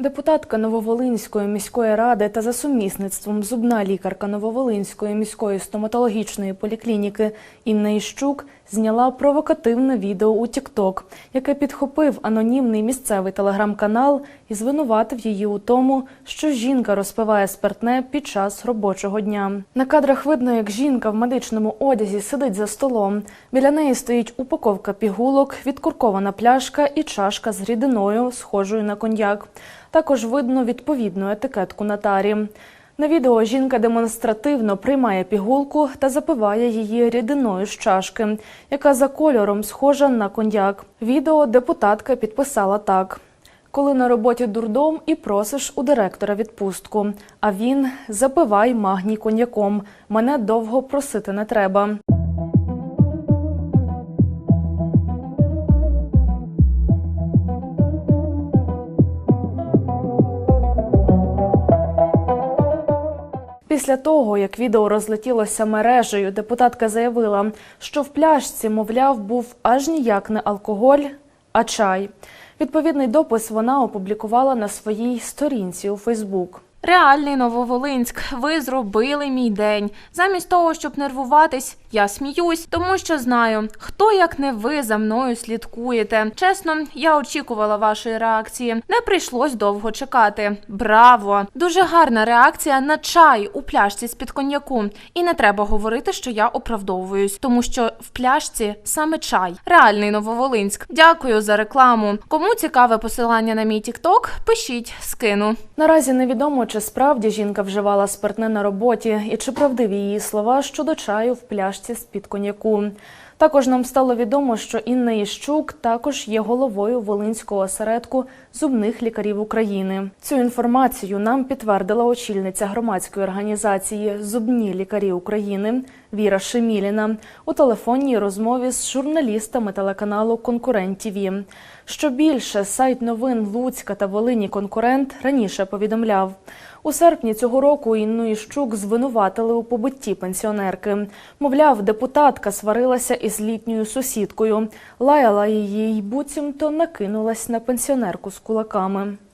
Депутатка Нововолинської міської ради та за сумісництвом зубна лікарка Нововолинської міської стоматологічної поліклініки Інна Іщук зняла провокативне відео у TikTok, яке підхопив анонімний місцевий телеграм-канал і звинуватив її у тому, що жінка розпиває спиртне під час робочого дня. На кадрах видно, як жінка в медичному одязі сидить за столом. Біля неї стоїть упаковка пігулок, відкуркована пляшка і чашка з рідиною, схожою на коньяк. Також видно відповідну етикетку на тарі. На відео жінка демонстративно приймає пігулку та запиває її рідиною з чашки, яка за кольором схожа на коньяк. Відео депутатка підписала так. Коли на роботі дурдом і просиш у директора відпустку, а він запивай магній коньяком. Мене довго просити не треба. Після того, як відео розлетілося мережею, депутатка заявила, що в пляшці, мовляв, був аж ніяк не алкоголь, а чай. Відповідний допис вона опублікувала на своїй сторінці у Фейсбук. Реальний Нововолинськ, ви зробили мій день. Замість того, щоб нервуватись, я сміюсь, тому що знаю, хто як не ви за мною слідкуєте. Чесно, я очікувала вашої реакції. Не прийшлось довго чекати. Браво! Дуже гарна реакція на чай у пляшці з під коньяку. І не треба говорити, що я оправдовуюсь, тому що в пляшці саме чай. Реальний Нововолинськ. Дякую за рекламу. Кому цікаве посилання на мій тікток, пишіть, скину. Наразі невідомо, чи справді жінка вживала спиртне на роботі і чи правдиві її слова щодо чаю в пляшці з-під коньяку. Також нам стало відомо, що Інна Іщук також є головою Волинського осередку зубних лікарів України. Цю інформацію нам підтвердила очільниця громадської організації Зубні лікарі України Віра Шеміліна у телефонній розмові з журналістами телеканалу Конкурент ТІВІ. Що більше, сайт новин Луцька та Волині Конкурент раніше повідомляв. У серпні цього року Інну Іщук звинуватили у побитті пенсіонерки. Мовляв, депутатка сварилася із літньою сусідкою, лаяла її й буцімто накинулась на пенсіонерку з кулаками.